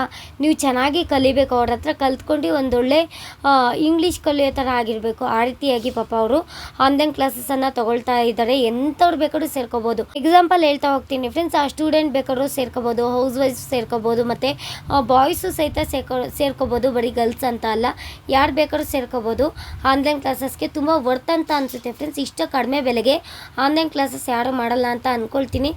ನೀವು ಚೆನ್ನಾಗಿ ಕಲಿಬೇಕು, ಅವ್ರ ಹತ್ರ ಕಲ್ತ್ಕೊಂಡು ಒಂದೊಳ್ಳೆ ಇಂಗ್ಲೀಷ್ ಕಲಿಯೋ ಥರ ಆಗಿರಬೇಕು. ಆ ರೀತಿಯಾಗಿ ಪಾಪ ಅವರು ಆನ್ಲೈನ್ ಕ್ಲಾಸಸನ್ನು ತಗೊಳ್ತಾ ಇದ್ದಾರೆ. ಎಂಥವ್ರು ಬೇಕಾದ್ರೂ ಸೇರ್ಕೋಬೋದು. ಎಕ್ಸಾಂಪಲ್ ಹೇಳ್ತಾ ಹೋಗ್ತೀನಿ. ಫ್ರೆಂಡ್ಸ್ ಆ ಸ್ಟೂಡೆಂಟ್ ಬೇಕಾದ್ರೂ ಸೇರ್ಕೋಬೋದು. House wife ಸೇರ್ಕೋಬೋದು. ಮತ್ತು ಬಾಯ್ಸು ಸಹಿತ ಸೇರ್ಕೊ, ಸೇರ್ಕೋಬೋದು. ಬರೀ ಗರ್ಲ್ಸ್ ಅಂತ ಅಲ್ಲ. ಯಾರು ಬೇಕಾದ್ರೂ ಸೇರ್ಕೋಬೋದು. ಆನ್ಲೈನ್ ಕ್ಲಾಸಸ್ಗೆ ತುಂಬ ವರ್ತ್ ಅಂತ ಅನಿಸುತ್ತೆ. ಫ್ರೆಂಡ್ಸ್ ಇಷ್ಟು ಕಡಿಮೆ ಬೆಲೆಗೆ ಆನ್ಲೈನ್ ಕ್ಲಾಸಸ್ ಯಾರು ಮಾಡಲ್ಲ ಅಂತ ಅಂದ್ಕೊಳ್ತೀನಿ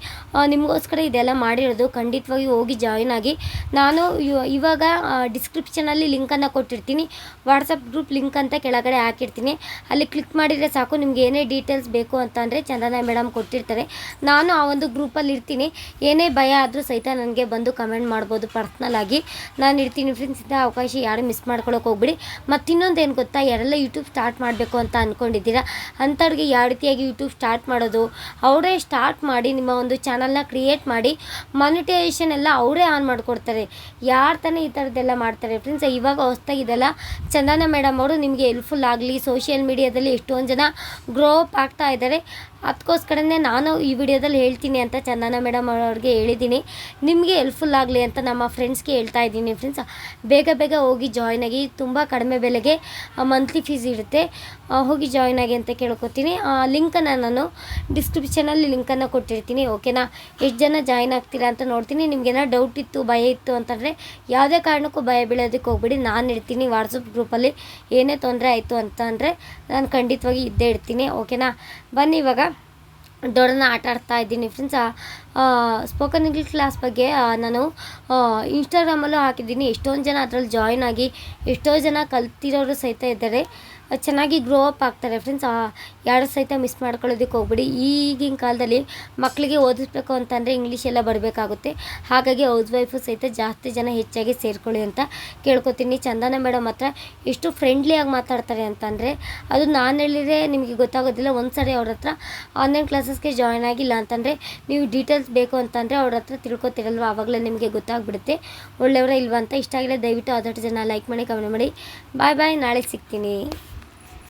ನಿಮಗೋಸ್ಕರ ಇದೆಲ್ಲ ಮಾಡಿರೋದು. ಖಂಡಿತವಾಗಿ ಹೋಗಿ ಜಾಯಿನ್ ಆಗಿ. ನಾನು ಇವ- ಇವಾಗ ಡಿಸ್ಕ್ರಿಪ್ಷನಲ್ಲಿ ಲಿಂಕನ್ನು ಕೊಟ್ಟಿರ್ತೀನಿ. ವಾಟ್ಸಪ್ ಗ್ರೂಪ್ ಲಿಂಕ್ ಅಂತ ಕೆಳಗಡೆ ಹಾಕಿರ್ತೀನಿ. ಅಲ್ಲಿ ಕ್ಲಿಕ್ ಮಾಡಿದರೆ ಸಾಕು, ನಿಮ್ಗೆ ಏನೇ ಡೀಟೇಲ್ಸ್ ಬೇಕು ಅಂತ ಅಂದರೆ ಚಂದನ ಮೇಡಮ್ ಕೊಟ್ಟಿರ್ತಾರೆ. ನಾನು ಆ ಒಂದು ಗ್ರೂಪಲ್ಲಿ ಇರ್ತೀನಿ. ಏನೇ ಭಯ ಆದರೂ ಸಹಿತ ನನಗೆ ಬಂದು ಕಮೆಂಟ್ ಮಾಡ್ಬೋದು ಪರ್ಸ್ನಲ್ ಆಗಿ. ನಾನು ಇರ್ತೀನಿ ಫ್ರೆಂಡ್ಸ್ ಇಂಥ ಅವಕಾಶ ಯಾರು ಮಿಸ್ ಮಾಡ್ಕೊಳಕ್ಕೆ ಹೋಗ್ಬಿಡಿ. ಮತ್ತು ಇನ್ನೊಂದು ಏನು ಗೊತ್ತಾ? ಯಾರೆಲ್ಲ ಯೂಟ್ಯೂಬ್ ಸ್ಟಾರ್ಟ್ ಮಾಡಬೇಕು ಅಂತ ಅಂದ್ಕೊಂಡಿದ್ದೀರಾ ಅಂಥವ್ರಿಗೆ ಯಾವ ರೀತಿಯಾಗಿ ಯೂಟ್ಯೂಬ್ ಸ್ಟಾರ್ಟ್ ಮಾಡೋದು? ಅವರೇ ಸ್ಟಾರ್ಟ್ ಮಾಡಿ ನಿಮ್ಮ ಒಂದು ಚಾನಲ್ನ ಕ್ರಿಯೇಟ್ ಮಾಡಿ ಮಾನಿಟೈಸೇಷನ್ ಎಲ್ಲ ಅವರೇ ಆನ್ ಮಾಡಿಕೊಡ್ತಾರೆ. ಯಾರು ತಾನೇ ಈ ಥರದ್ದೆಲ್ಲ ಮಾಡ್ತಾರೆ? ಫ್ರೆಂಡ್ಸ್ ಇವಾಗ ಹೊಸ್ದಾಗಿ ಇದೆಲ್ಲ ಚಂದನ ಮೇಡಮ್ ಅವರು ನಿಮಗೆ ಹೆಲ್ಪ್ಫುಲ್ ಆಗಲಿ ಸೋಷಿಯಲ್ ಮೀಡಿಯಾದಲ್ಲಿ ಎಷ್ಟೊಂದು ಜನ ಗ್ರೋ ಅಪ್ ಆಗ್ತಾ ಇದ್ದಾರೆ. ಅದಕ್ಕೋಸ್ಕರನೇ ನಾನು ಈ ವಿಡಿಯೋದಲ್ಲಿ ಹೇಳ್ತೀನಿ ಅಂತ ಚಂದನ ಮೇಡಮ್ ಅವ್ರಿಗೆ ಹೇಳಿದ್ದೀನಿ. ನಿಮಗೆ ಹೆಲ್ಪ್ಫುಲ್ ಆಗಲಿ ಅಂತ ನಮ್ಮ ಫ್ರೆಂಡ್ಸ್ಗೆ ಹೇಳ್ತಾ ಇದ್ದೀನಿ ಫ್ರೆಂಡ್ಸ್ ಬೇಗ ಬೇಗ ಹೋಗಿ ಜಾಯ್ನ್ ಆಗಿ, ತುಂಬ ಕಡಿಮೆ ಬೆಲೆಗೆ ಮಂತ್ಲಿ ಫೀಸ್ ಇರುತ್ತೆ. ಹೋಗಿ ಜಾಯ್ನ್ ಆಗಿ ಅಂತ ಕೇಳ್ಕೊತೀನಿ. ಲಿಂಕನ್ನು ನಾನು ಡಿಸ್ಕ್ರಿಪ್ಷನಲ್ಲಿ ಲಿಂಕನ್ನು ಕೊಟ್ಟಿರ್ತೀನಿ ಓಕೆನಾ ಎಷ್ಟು ಜನ ಜಾಯ್ನ್ ಆಗ್ತೀರಾ ಅಂತ ನೋಡ್ತೀನಿ. ನಿಮಗೇನೋ ಡೌಟ್ ಇತ್ತು, ಭಯ ಇತ್ತು ಅಂತಂದರೆ ಯಾವುದೇ ಕಾರಣಕ್ಕೂ ಭಯ ಬೀಳೋದಕ್ಕೆ ಹೋಗ್ಬಿಡಿ. ನಾನು ಇರ್ತೀನಿ ವಾಟ್ಸಪ್ ಗ್ರೂಪಲ್ಲಿ ಏನೇ ತೊಂದರೆ ಆಯಿತು ಅಂತ ಅಂದರೆ ನಾನು ಖಂಡಿತವಾಗಿ ಇದ್ದೇ ಇರ್ತೀನಿ ಓಕೆನಾ ಬನ್ನಿ ಇವಾಗ. ದೊಡ್ಡನ ಆಟ ಆಡ್ತಾ ಇದ್ದೀನಿ ಫ್ರೆಂಡ್ಸ್ ಸ್ಪೋಕನ್ ಇಂಗ್ಲೀಷ್ ಕ್ಲಾಸ್ ಬಗ್ಗೆ ನಾನು ಇನ್ಸ್ಟಾಗ್ರಾಮಲ್ಲೂ ಹಾಕಿದ್ದೀನಿ. ಎಷ್ಟೊಂದು ಜನ ಅದರಲ್ಲಿ ಜಾಯ್ನ್ ಆಗಿ, ಎಷ್ಟೋ ಜನ ಕಲ್ತಿರೋರು ಸಹಿತ ಇದ್ದಾರೆ. ಚೆನ್ನಾಗಿ ಗ್ರೋ ಅಪ್ ಆಗ್ತಾರೆ ಫ್ರೆಂಡ್ಸ್ ಯಾರು ಸಹಿತ ಮಿಸ್ ಮಾಡ್ಕೊಳ್ಳೋದಕ್ಕೆ ಹೋಗ್ಬಿಡಿ. ಈಗಿನ ಕಾಲದಲ್ಲಿ ಮಕ್ಕಳಿಗೆ ಓದಿಸ್ಬೇಕು ಅಂತಂದರೆ ಇಂಗ್ಲೀಷ್ ಎಲ್ಲ ಬರಬೇಕಾಗುತ್ತೆ. ಹಾಗಾಗಿ ಹೌಸ್ ವೈಫು ಸಹಿತ ಜಾಸ್ತಿ ಜನ ಹೆಚ್ಚಾಗಿ ಸೇರ್ಕೊಳ್ಳಿ ಅಂತ ಕೇಳ್ಕೊತೀನಿ. ಚಂದನ ಮೇಡಮ್ ಹತ್ರ ಎಷ್ಟು ಫ್ರೆಂಡ್ಲಿಯಾಗಿ ಮಾತಾಡ್ತಾರೆ ಅಂತಂದರೆ ಅದು ನಾನು ಹೇಳಿದರೆ ನಿಮಗೆ ಗೊತ್ತಾಗೋದಿಲ್ಲ. ಒಂದು ಸರಿ ಅವ್ರ ಹತ್ರ ಆನ್ಲೈನ್ ಕ್ಲಾಸಸ್ಗೆ ಜಾಯ್ನ್ ಆಗಿಲ್ಲ ಅಂತಂದರೆ ನೀವು ಡೀಟೇಲ್ಸ್ ಬೇಕು ಅಂತಂದರೆ ಅವ್ರ ಹತ್ರ ತಿಳ್ಕೊತಿರಲ್ವ ಆವಾಗಲೇ ನಿಮಗೆ ಗೊತ್ತಾಗ್ಬಿಡುತ್ತೆ. ಒಳ್ಳೆಯವರ ಇಲ್ವಾ ಅಂತ ಇಷ್ಟ ಆಗಿಲ್ಲ, ದಯವಿಟ್ಟು ಆದಷ್ಟು ಜನ ಲೈಕ್ ಮಾಡಿ ಕಮೆಂಟ್ ಮಾಡಿ. ಬಾಯ್ ಬಾಯ್ ನಾಳೆ ಸಿಗ್ತೀನಿ.